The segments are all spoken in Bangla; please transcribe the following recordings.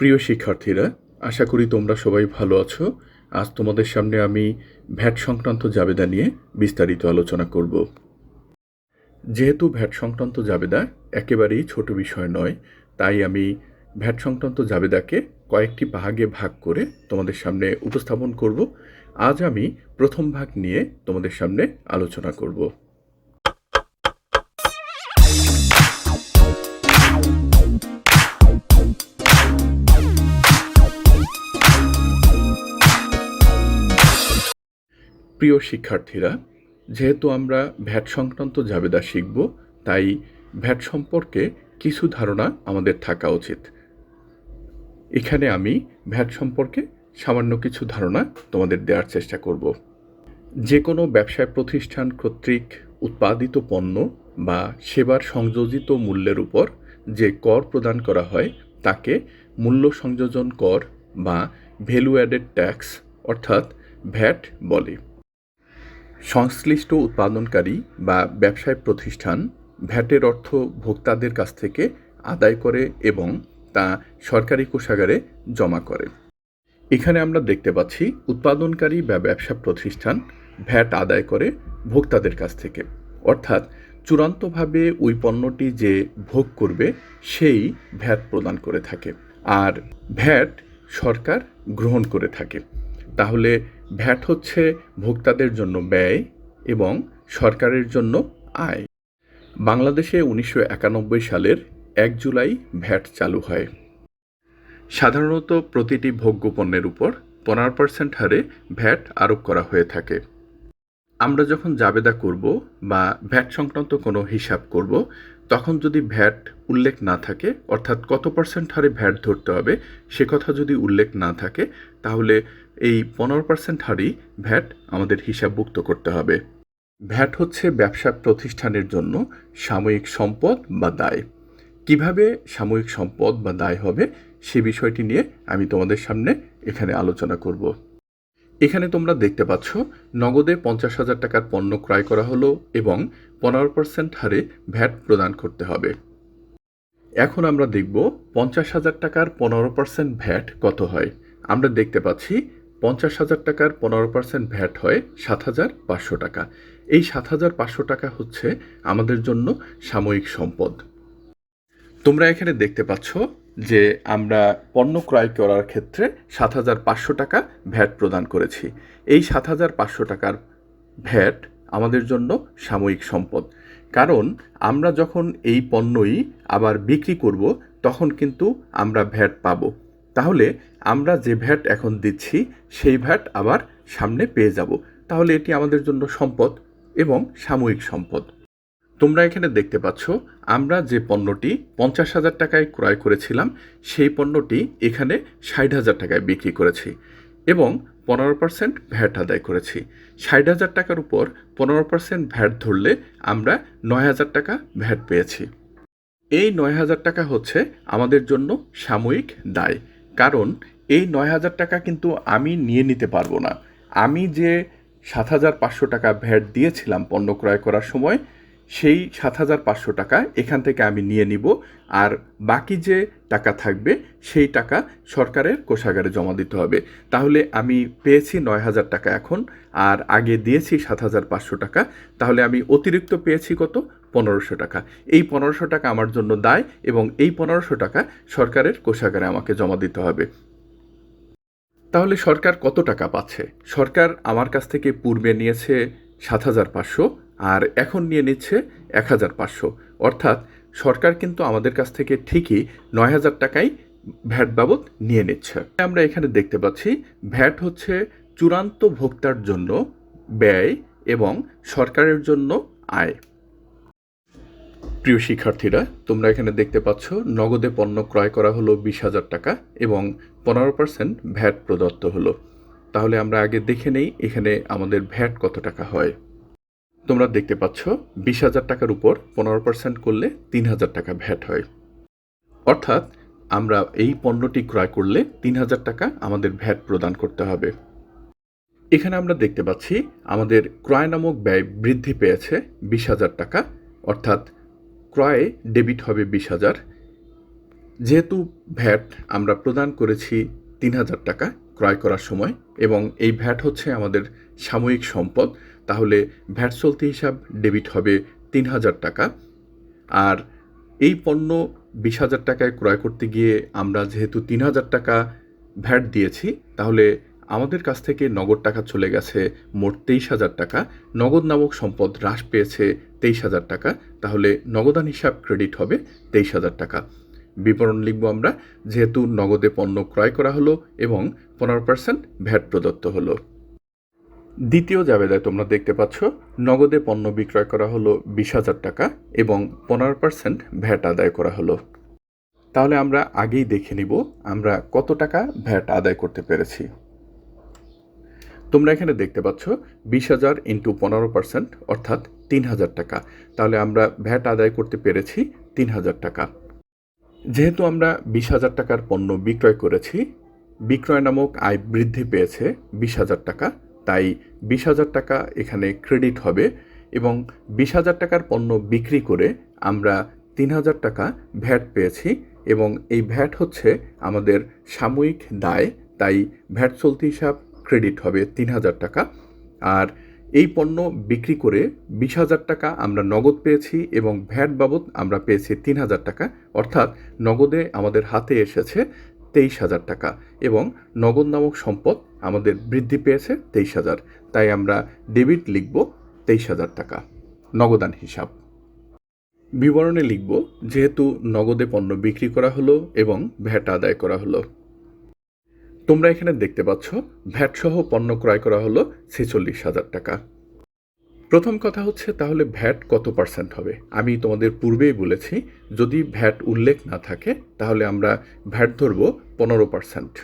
প্রিয় শিক্ষার্থীরা, আশা করি তোমরা সবাই ভালো আছো। আজ তোমাদের সামনে আমি ভ্যাট সংক্রান্ত জাবেদা নিয়ে বিস্তারিত আলোচনা করব। যেহেতু ভ্যাট সংক্রান্ত জাবেদা একেবারেই ছোট বিষয় নয়, তাই আমি ভ্যাট সংক্রান্ত জাবেদাকে কয়েকটি ভাগে ভাগ করে তোমাদের সামনে উপস্থাপন করব। আজ আমি প্রথম ভাগ নিয়ে তোমাদের সামনে আলোচনা করব। প্রিয় শিক্ষার্থীরা, যেহেতু আমরা ভ্যাট সংক্রান্ত জাবেদা শিখব, তাই ভ্যাট সম্পর্কে কিছু ধারণা আমাদের থাকা উচিত। এখানে আমি ভ্যাট সম্পর্কে সামান্য কিছু ধারণা তোমাদের দেওয়ার চেষ্টা করব। যে কোনো ব্যবসায় প্রতিষ্ঠান কর্তৃক উৎপাদিত পণ্য বা সেবার সংযোজিত মূল্যের উপর যে কর প্রদান করা হয়, তাকে মূল্য সংযোজন কর বা ভ্যালু অ্যাডেড ট্যাক্স অর্থাৎ ভ্যাট বলে। সংশ্লিষ্ট উৎপাদনকারী বা ব্যবসায় প্রতিষ্ঠান ভ্যাটের অর্থ ভোক্তাদের কাছ থেকে আদায় করে এবং তা সরকারি কোষাগারে জমা করে। এখানে আমরা দেখতে পাচ্ছি উৎপাদনকারী বা ব্যবসা প্রতিষ্ঠান ভ্যাট আদায় করে ভোক্তাদের কাছ থেকে। অর্থাৎ চূড়ান্তভাবে ওই পণ্যটি যে ভোগ করবে সেই ভ্যাট প্রদান করে থাকে। আর ভ্যাট সরকার গ্রহণ করে থাকে। তাহলে ভ্যাট হচ্ছে ভোক্তাদের জন্য ব্যয় এবং সরকারের জন্য আয়। বাংলাদেশে উনিশশো একানব্বই সালের এক জুলাই ভ্যাট চালু হয়। সাধারণত প্রতিটি ভোগ্য পণ্যের উপর পনেরো পার্সেন্ট হারে ভ্যাট আরোপ করা হয়ে থাকে। আমরা যখন জাবেদা করব বা ভ্যাট সংক্রান্ত কোনো হিসাব করব, তখন যদি ভ্যাট উল্লেখ না থাকে, অর্থাৎ কত পার্সেন্ট হারে ভ্যাট ধরতে হবে, সে কথা যদি উল্লেখ না থাকে, তাহলে এই পনেরো পার্সেন্ট হারই ভ্যাট আমাদের হিসাবভুক্ত করতে হবে। ভ্যাট হচ্ছে ব্যবসা প্রতিষ্ঠানের জন্য সাময়িক সম্পদ বা দায়। কীভাবে সাময়িক সম্পদ বা দায় হবে সে বিষয়টি নিয়ে আমি তোমাদের সামনে এখানে আলোচনা করব। এখানে তোমরা দেখতে পাচ্ছ, নগদে পঞ্চাশ হাজার টাকার পণ্য ক্রয় করা হলো এবং পনেরো পার্সেন্ট হারে ভ্যাট প্রদান করতে হবে। এখন আমরা দেখব পঞ্চাশ হাজার টাকার পনেরো পার্সেন্ট ভ্যাট কত হয়। আমরা দেখতে পাচ্ছি পঞ্চাশ হাজার টাকার পনেরো পার্সেন্ট ভ্যাট হয় সাত হাজার পাঁচশো টাকা। এই সাত হাজার পাঁচশো টাকা হচ্ছে আমাদের জন্য সাময়িক সম্পদ। তোমরা এখানে দেখতে পাচ্ছ যে আমরা পণ্য ক্রয় করার ক্ষেত্রে সাত হাজার পাঁচশো টাকা ভ্যাট প্রদান করেছি। এই সাত হাজার পাঁচশো টাকার ভ্যাট আমাদের জন্য সাময়িক সম্পদ। কারণ আমরা যখন এই পণ্যই আবার বিক্রি করব, তখন কিন্তু আমরা ভ্যাট পাবো। তাহলে আমরা যে ভ্যাট এখন দিচ্ছি, সেই ভ্যাট আবার সামনে পেয়ে যাব। তাহলে এটি আমাদের জন্য সম্পদ এবং সাময়িক সম্পদ। তোমরা এখানে দেখতে পাচ্ছ, আমরা যে পণ্যটি পঞ্চাশ হাজার টাকায় ক্রয় করেছিলাম, সেই পণ্যটি এখানে ষাট হাজার টাকায় বিক্রি করেছি এবং পনেরো পার্সেন্ট ভ্যাট আদায় করেছি। ষাট হাজার টাকার উপর পনেরো পার্সেন্ট ভ্যাট ধরলে আমরা নয় হাজার টাকা ভ্যাট পেয়েছি। এই নয় হাজার টাকা হচ্ছে আমাদের জন্য সাময়িক দায়। কারণ এই নয় হাজার টাকা কিন্তু আমি নিয়ে নিতে পারব না। আমি যে সাত হাজার পাঁচশো টাকা ভ্যাট দিয়েছিলাম পণ্য ক্রয় করার সময় সেই সাত হাজার পাঁচশো টাকা এখান থেকে আমি নিয়ে নিব। আর বাকি যে টাকা থাকবে, সেই টাকা সরকারের কোষাগারে জমা দিতে হবে। তাহলে আমি পেয়েছি নয় হাজার টাকা এখন, আর আগে দিয়েছি সাত হাজার পাঁচশো টাকা। তাহলে আমি অতিরিক্ত পেয়েছি কত? পনেরোশো টাকা। এই পনেরোশো টাকা আমার জন্য দায় এবং এই পনেরোশো টাকা সরকারের কোষাগারে আমাকে জমা দিতে হবে। তাহলে সরকার কত টাকা পাচ্ছে? সরকার আমার কাছ থেকে পূর্বে নিয়েছে সাত হাজার পাঁচশো আর এখন নিয়ে নিচ্ছে এক হাজার পাঁচশো। অর্থাৎ সরকার কিন্তু আমাদের কাছ থেকে ঠিকই নয় হাজার টাকাই ভ্যাট বাবদ নিয়ে নিচ্ছে। আমরা এখানে দেখতে পাচ্ছি ভ্যাট হচ্ছে চূড়ান্ত ভোক্তার জন্য ব্যয় এবং সরকারের জন্য আয়। প্রিয় শিক্ষার্থীরা, তোমরা এখানে দেখতে পাচ্ছ নগদে পণ্য ক্রয় করা হলো বিশ হাজার টাকা এবং পনেরো পার্সেন্ট ভ্যাট প্রদত্ত হলো। তাহলে আমরা আগে দেখে নেই এখানে আমাদের ভ্যাট কত টাকা হয়। তোমরা দেখতে পাচ্ছ, বিশ হাজার টাকার উপর পনেরো পার্সেন্ট করলে তিন হাজার টাকা ভ্যাট হয়। অর্থাৎ, আমরা এই পণ্যটি ক্রয় করলে তিন হাজার টাকা আমাদের ভ্যাট প্রদান করতে হবে। এখানে আমরা দেখতে পাচ্ছি, আমাদের ক্রয় নামক ব্যয় বৃদ্ধি পেয়েছে বিশ হাজার টাকা। অর্থাৎ, ক্রয়ে ডেবিট হবে বিশ হাজার। যেহেতু ভ্যাট আমরা প্রদান করেছি তিন হাজার টাকা ক্রয় করার সময় এবং এই ভ্যাট হচ্ছে আমাদের সাময়িক সম্পদ তাহলে ভ্যাট চলতি হিসাব ডেবিট হবে তিন হাজার টাকা। আর এই পণ্য বিশ হাজার টাকায় ক্রয় করতে গিয়ে আমরা যেহেতু তিন হাজার টাকা ভ্যাট দিয়েছি, তাহলে আমাদের কাছ থেকে নগদ টাকা চলে গেছে মোট তেইশ হাজার টাকা। নগদ নামক সম্পদ হ্রাস পেয়েছে তেইশ হাজার টাকা, তাহলে নগদান হিসাব ক্রেডিট হবে তেইশ হাজার টাকা। বিবরণ লিখব আমরা, যেহেতু নগদে পণ্য ক্রয় করা হলো এবং পনেরো পার্সেন্ট ভ্যাট প্রদত্ত হলো। দ্বিতীয় জাবেদায় তোমরা দেখতে পাচ্ছ, নগদে পণ্য বিক্রয় করা হলো বিশ হাজার টাকা এবং পনেরো পার্সেন্ট ভ্যাট আদায় করা হলো। তাহলে আমরা আগেই দেখে নিব আমরা কত টাকা ভ্যাট আদায় করতে পেরেছি। তোমরা এখানে দেখতে পাচ্ছ, বিশ হাজার ইন্টু পনেরো পার্সেন্ট, অর্থাৎ তিন হাজার টাকা। তাহলে আমরা ভ্যাট আদায় করতে পেরেছি তিন হাজার টাকা। যেহেতু আমরা বিশ হাজার টাকার পণ্য বিক্রয় করেছি, বিক্রয় নামক আয় বৃদ্ধি পেয়েছে বিশ হাজার টাকা। তাই বিশ হাজার টাকা এখানে ক্রেডিট হবে এবং বিশ হাজার টাকার পণ্য বিক্রি করে আমরা তিন হাজার টাকা ভ্যাট পেয়েছি এবং এই ভ্যাট হচ্ছে আমাদের সাময়িক দায়, তাই ভ্যাট চলতি হিসাব ক্রেডিট হবে তিন হাজার টাকা। আর এই পণ্য বিক্রি করে বিশ হাজার টাকা আমরা নগদ পেয়েছি এবং ভ্যাট বাবদ আমরা পেয়েছি তিন হাজার টাকা, অর্থাৎ নগদে আমাদের হাতে এসেছে তেইশ হাজার টাকা এবং নগদ নামক সম্পদ আমাদের বৃদ্ধি পেয়েছে তেইশ হাজার। তাই আমরা ডেবিট লিখব তেইশ হাজার টাকা, নগদান হিসাব। বিবরণে লিখব যেহেতু নগদে পণ্য বিক্রি করা হলো এবং ভ্যাট আদায় করা হলো। তোমরা এখানে দেখতে পাচ্ছ ভ্যাট সহ পণ্য ক্রয় করা হলো ছেচল্লিশ হাজার টাকা। প্রথম কথা হচ্ছে তাহলে ভ্যাট কত পার্সেন্ট হবে? আমি তোমাদের পূর্বেই বলেছি, যদি ভ্যাট উল্লেখ না থাকে, তাহলে আমরা ভ্যাট ধরব পনেরো পার্সেন্ট।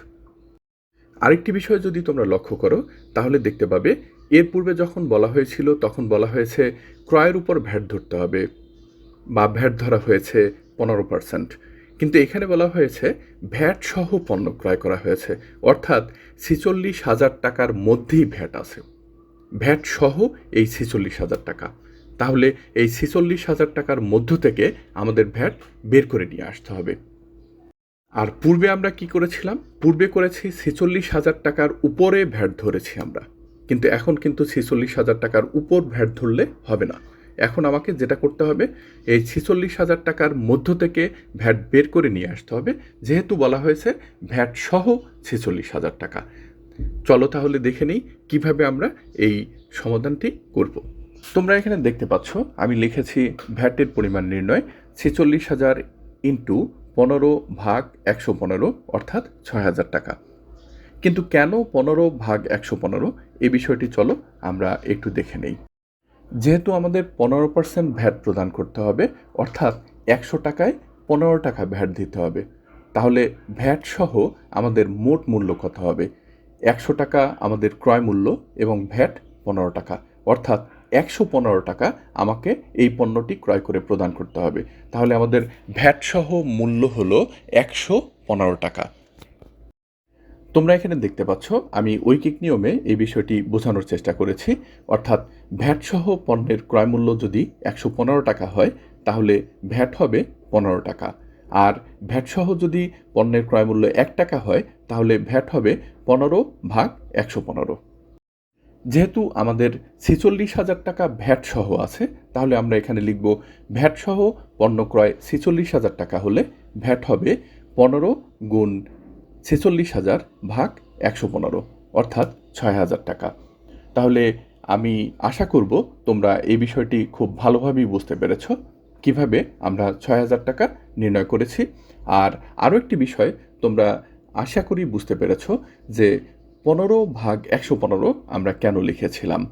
আরেকটি বিষয় যদি তোমরা লক্ষ্য করো, তাহলে দেখতে পাবে, এর পূর্বে যখন বলা হয়েছিল, তখন বলা হয়েছে, ক্রয়ের উপর ভ্যাট ধরতে হবে বা ভ্যাট ধরা হয়েছে পনেরো পার্সেন্ট কিন্তু এখানে বলা হয়েছে, ভ্যাট সহ পণ্য ক্রয় করা হয়েছে। অর্থাৎ ছিচল্লিশ হাজার টাকার মধ্যেই ভ্যাট আছে। ভ্যাট সহ এই ছেচল্লিশ হাজার টাকা। তাহলে এই ছেচল্লিশ হাজার টাকার মধ্য থেকে আমাদের ভ্যাট বের করে নিয়ে আসতে হবে। আর পূর্বে আমরা কি করেছিলাম? পূর্বে করেছি ছেচল্লিশ হাজার টাকার উপরে ভ্যাট ধরেছি আমরা। কিন্তু এখন কিন্তু ছেচল্লিশ হাজার টাকার উপর ভ্যাট ধরলে হবে না। এখন আমাকে যেটা করতে হবে, এই ছেচল্লিশ হাজার টাকার মধ্য থেকে ভ্যাট বের করে নিয়ে আসতে হবে। যেহেতু বলা হয়েছে ভ্যাট সহ ছেচল্লিশ হাজার টাকা। চলো তাহলে দেখে নিই কীভাবে আমরা এই সমাধানটি করব। তোমরা এখানে দেখতে পাচ্ছ, আমি লিখেছি ভ্যাটের পরিমাণ নির্ণয় ছেচল্লিশ হাজার ইন্টু পনেরো ভাগ একশো পনেরো, অর্থাৎ ছয় হাজার টাকা। কিন্তু কেন পনেরো ভাগ একশো পনেরো? এই বিষয়টি চলো আমরা একটু দেখে নেই। যেহেতু আমাদের পনেরো পার্সেন্ট ভ্যাট প্রদান করতে হবে, অর্থাৎ একশো টাকায় পনেরো টাকা ভ্যাট দিতে হবে, তাহলে ভ্যাট সহ আমাদের মোট মূল্য কত হবে? একশো টাকা আমাদের ক্রয় মূল্য এবং ভ্যাট পনেরো টাকা, অর্থাৎ একশো পনেরো টাকা আমাকে এই পণ্যটি ক্রয় করে প্রদান করতে হবে। তাহলে আমাদের ভ্যাটসহ মূল্য হলো একশো পনেরো টাকা। তোমরা এখানে দেখতে পাচ্ছ, আমি ঐকিক নিয়মে এই বিষয়টি বোঝানোর চেষ্টা করেছি। অর্থাৎ ভ্যাটসহ পণ্যের ক্রয় মূল্য যদি একশো পনেরো টাকা হয়, তাহলে ভ্যাট হবে পনেরো টাকা। আর ভ্যাটসহ যদি পণ্যের ক্রয় মূল্য এক টাকা হয়, তাহলে ভ্যাট হবে পনেরো ভাগ একশো পনেরো। যেহেতু আমাদের ছেচল্লিশ হাজার টাকা ভ্যাট সহ আছে, তাহলে আমরা এখানে লিখব ভ্যাট সহ পণ্য ক্রয় ছেচল্লিশ হাজার টাকা হলে ভ্যাট হবে পনেরো গুণ ছেচল্লিশ হাজার ভাগ একশো পনেরো, অর্থাৎ ছয় হাজার টাকা। তাহলে আমি আশা করব তোমরা এই বিষয়টি খুব ভালোভাবেই বুঝতে পেরেছ, কীভাবে আমরা ছয় হাজার টাকা নির্ণয় করেছি। আর আরও একটি বিষয় তোমরা আশা করি বুঝতে পেরেছ যে পনেরো ভাগ একশো পনেরো আমরা কেন লিখেছিলাম?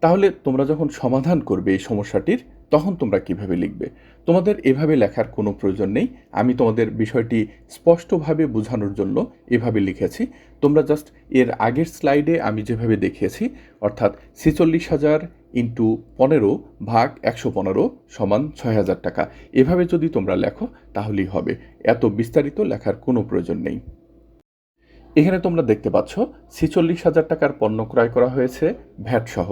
তাহলে তোমরা যখন সমাধান করবে এই সমস্যাটির, তখন তোমরা কীভাবে লিখবে? তোমাদের এভাবে লেখার কোনো প্রয়োজন নেই। আমি তোমাদের বিষয়টি স্পষ্টভাবে বোঝানোর জন্য এভাবে লিখেছি। তোমরা জাস্ট এর আগের স্লাইডে আমি যেভাবে দেখিয়েছি, অর্থাৎ ছেচল্লিশ হাজার ইন্টু পনেরো ভাগ একশো পনেরো সমান ছয় হাজার টাকা। এভাবে যদি তোমরা লেখো, তাহলেই হবে। এত বিস্তারিত লেখার কোনো প্রয়োজন নেই। এখানে তোমরা দেখতে পাচ্ছ, ছেচল্লিশ হাজার টাকার পণ্য ক্রয় করা হয়েছে ভ্যাট সহ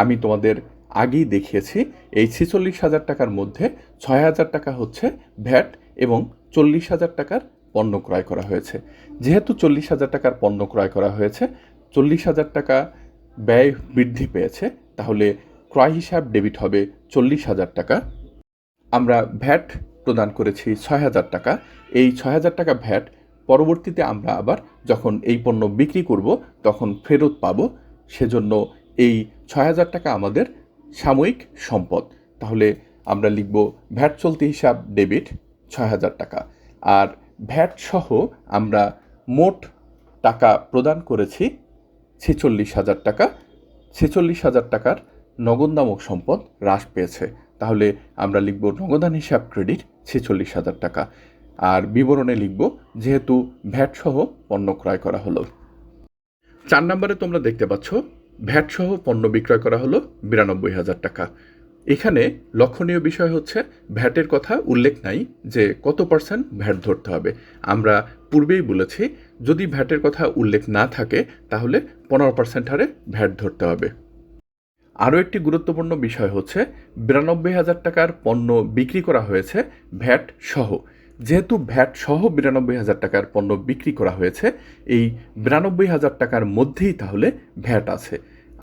আমি তোমাদের আগেই দেখিয়েছি, এই ছেচল্লিশ হাজার টাকার মধ্যে ছয় হাজার টাকা হচ্ছে ভ্যাট এবং চল্লিশ হাজার টাকার পণ্য ক্রয় করা হয়েছে। যেহেতু চল্লিশ হাজার টাকার পণ্য ক্রয় করা হয়েছে, চল্লিশ হাজার টাকা ব্যয় বৃদ্ধি পেয়েছে, তাহলে ক্রয় হিসাব ডেবিট হবে চল্লিশ হাজার টাকা। আমরা ভ্যাট প্রদান করেছি ছয় হাজার টাকা। এই ছয় হাজার টাকা ভ্যাট পরবর্তীতে আমরা আবার যখন এই পণ্য বিক্রি করব, তখন ফেরত পাবো। সেজন্য এই ছয় হাজার টাকা আমাদের সাময়িক সম্পদ। তাহলে আমরা লিখব ভ্যাট চলতি হিসাব ডেবিট ছয় হাজার টাকা। আর ভ্যাট সহ আমরা মোট টাকা প্রদান করেছি ছেচল্লিশ হাজার টাকা। ছেচল্লিশ হাজার টাকার নগদ নামক সম্পদ হ্রাস পেয়েছে। তাহলে আমরা লিখব নগদান হিসাব ক্রেডিট ছেচল্লিশ হাজার টাকা। আর বিবরণে লিখব, যেহেতু ভ্যাট সহ পণ্য ক্রয় করা হলো। চার নম্বরে তোমরা দেখতে পাচ্ছ ভ্যাট সহ পণ্য বিক্রয় করা হলো বিরানব্বই হাজার টাকা। এখানে লক্ষণীয় বিষয় হচ্ছে, ভ্যাটের কথা উল্লেখ নাই যে কত পার্সেন্ট ভ্যাট ধরতে হবে। আমরা পূর্বেই বলেছি, যদি ভ্যাটের কথা উল্লেখ না থাকে, তাহলে পনেরো পার্সেন্ট হারে ভ্যাট ধরতে হবে। আরও একটি গুরুত্বপূর্ণ বিষয় হচ্ছে, বিরানব্বই হাজার টাকার পণ্য বিক্রি করা হয়েছে ভ্যাট সহ যেহেতু ভ্যাট সহ বিরানব্বই হাজার টাকার পণ্য বিক্রি করা হয়েছে, এই বিরানব্বই হাজার টাকার মধ্যেই তাহলে ভ্যাট আছে।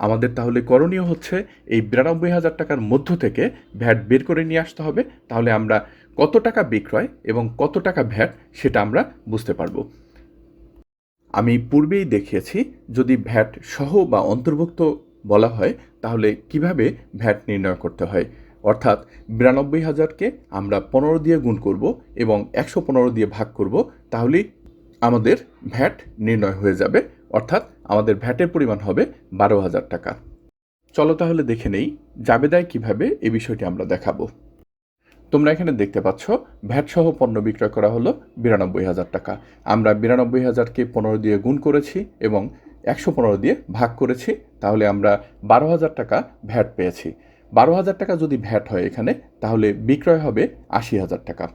আমাদের তাহলে করণীয় হচ্ছে, এই বিরানব্বই হাজার টাকার মধ্য থেকে ভ্যাট বের করে নিয়ে আসতে হবে। তাহলে আমরা কত টাকা বিক্রয় এবং কত টাকা ভ্যাট সেটা আমরা বুঝতে পারব। আমি পূর্বেই দেখিয়েছি, যদি ভ্যাট সহ বা অন্তর্ভুক্ত বলা হয়, তাহলে কীভাবে ভ্যাট নির্ণয় করতে হয়? অর্থাৎ বিরানব্বই হাজারকে আমরা পনেরো দিয়ে গুণ করব এবং একশো পনেরো দিয়ে ভাগ করব তাহলেই আমাদের ভ্যাট নির্ণয় হয়ে যাবে। অর্থাৎ আমাদের ভ্যাটের পরিমাণ হবে বারো হাজার টাকা। চলো তাহলে দেখে নেই জাবেদায় কীভাবে এই বিষয়টি আমরা দেখাবো। তোমরা এখানে দেখতে পাচ্ছ, ভ্যাট সহ পণ্য বিক্রয় করা হলো বিরানব্বই হাজার টাকা। আমরা বিরানব্বই হাজারকে পনেরো দিয়ে গুণ করেছি এবং একশো পনেরো দিয়ে ভাগ করেছি, তাহলে আমরা বারো হাজার টাকা ভ্যাট পেয়েছি। বারো হাজার টাকা যদি ভ্যাট হয় এখানে, তাহলে বিক্রয় হবে আশি হাজার টাকা।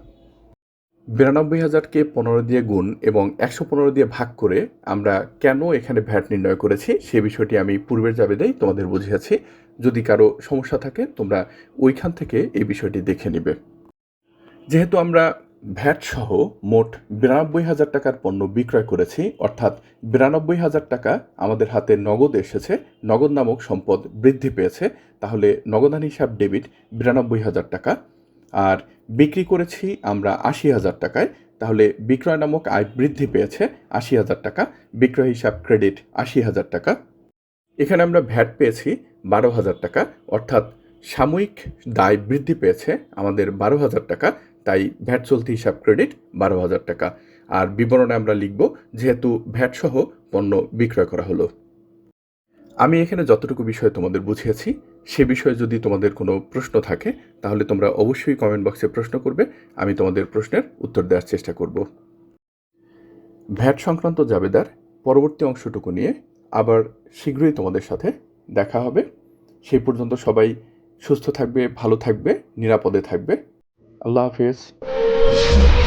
বিরানব্বই হাজারকে পনেরো দিয়ে গুণ এবং একশো পনেরো দিয়ে ভাগ করে আমরা কেন এখানে ভ্যাট নির্ণয় করেছি, সে বিষয়টি আমি পূর্বের জাবেদেই তোমাদের বুঝিয়েছি। যদি কারও সমস্যা থাকে, তোমরা ওইখান থেকে এই বিষয়টি দেখে নিবে। যেহেতু আমরা ভ্যাট সহ মোট বিরানব্বই হাজার টাকার পণ্য বিক্রয় করেছি, অর্থাৎ বিরানব্বই হাজার টাকা আমাদের হাতে নগদ এসেছে, নগদ নামক সম্পদ বৃদ্ধি পেয়েছে, তাহলে নগদান হিসাব ডেবিট বিরানব্বই হাজার টাকা। আর বিক্রি করেছি আমরা আশি হাজার টাকায়, তাহলে বিক্রয় নামক আয় বৃদ্ধি পেয়েছে আশি হাজার টাকা, বিক্রয় হিসাব ক্রেডিট আশি হাজার টাকা। এখানে আমরা ভ্যাট পেয়েছি বারো হাজার টাকা, অর্থাৎ সাময়িক দায় বৃদ্ধি পেয়েছে আমাদের বারো হাজার টাকা তাই ভ্যাট চলতি হিসাব ক্রেডিট বারো হাজার টাকা। আর বিবরণে আমরা লিখব যেহেতু ভ্যাট সহ পণ্য বিক্রয় করা হলো। আমি এখানে যতটুকু বিষয় তোমাদের বুঝিয়েছি, সে বিষয়ে যদি তোমাদের কোনো প্রশ্ন থাকে, তাহলে তোমরা অবশ্যই কমেন্ট বক্সে প্রশ্ন করবে, আমি তোমাদের প্রশ্নের উত্তর দেওয়ার চেষ্টা করব। ভ্যাট সংক্রান্ত জাবেদার পরবর্তী অংশটুকু নিয়ে আবার শীঘ্রই তোমাদের সাথে দেখা হবে। সেই পর্যন্ত সবাই সুস্থ থাকবে, ভালো থাকবে, নিরাপদে থাকবে। I love you.